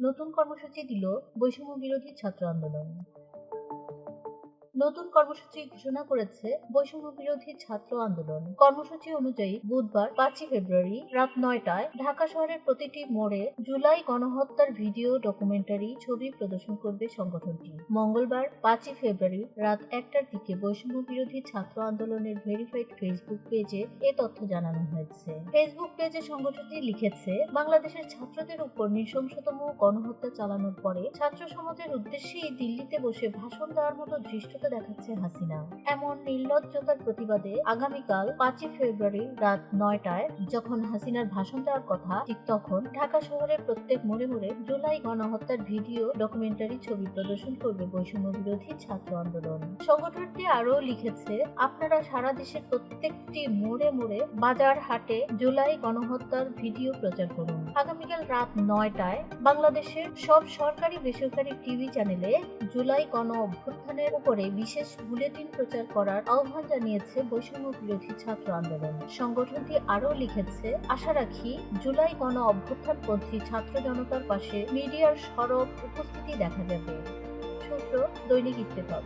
নতুন কর্মসূচি দিল বৈষম্য বিরোধী ছাত্র আন্দোলন। নতুন কর্মসূচি ঘোষণা করেছে বৈষম্য বিরোধী ছাত্র আন্দোলন। কর্মসূচি অনুযায়ী বুধবার পাঁচই ফেব্রুয়ারি রাত নয়টায় ঢাকা শহরের প্রতিটি মোড়ে জুলাই গণহত্যার ভিডিও ডকুমেন্টারি ছবি প্রদর্শন করবে সংগঠনটি। মঙ্গলবার পাঁচই ফেব্রুয়ারি রাত একটার দিকে বৈষম্য বিরোধী ছাত্র আন্দোলনের ভেরিফাইড ফেসবুক পেজে এ তথ্য জানানো হয়েছে। ফেসবুক পেজে সংগঠনটি লিখেছে, বাংলাদেশের ছাত্রদের উপর নৃশংসতম গণহত্যা চালানোর পরে ছাত্র সমাজের উদ্দেশ্যেই দিল্লিতে বসে ভাষণ দেওয়ার মতো ধৃষ্টতা দেখাচ্ছে হাসিনা। এমন নির্লজ্জতার প্রতিবাদে আগামীকাল পাঁচই ফেব্রুয়ারি রাত নয়টায় যখন হাসিনার ভাষণ দেওয়ার কথা, ঠিক তখন ঢাকা শহরের প্রত্যেক মোড়ে মোড়ে জুলাই গণহত্যার ভিডিও ডকুমেন্টারি ছবি প্রদর্শন করবে বৈষম্য বিরোধী ছাত্র আন্দোলন। সংগঠনটি আরও লিখেছে, আপনারা সারা দেশের প্রত্যেকটি মোড়ে মোড়ে বাজার হাটে জুলাই গণহত্যার ভিডিও প্রচার করুন। আগামীকাল রাত নয়টায় বাংলাদেশের সব সরকারি বেসরকারি টিভি চ্যানেলে জুলাই গণ অভ্যুত্থানের উপরে বিশেষ বুলেটিন প্রচার করার আহ্বান জানিয়েছে বৈষম্য বিরোধী ছাত্র আন্দোলন। সংগঠনটি আরও লিখেছে, আশা রাখি জুলাই গণ অভ্যুত্থানপন্থী ছাত্র জনতার পাশে মিডিয়ার সরব উপস্থিতি দেখা যাবে। সূত্র দৈনিক ইত্তেফাক।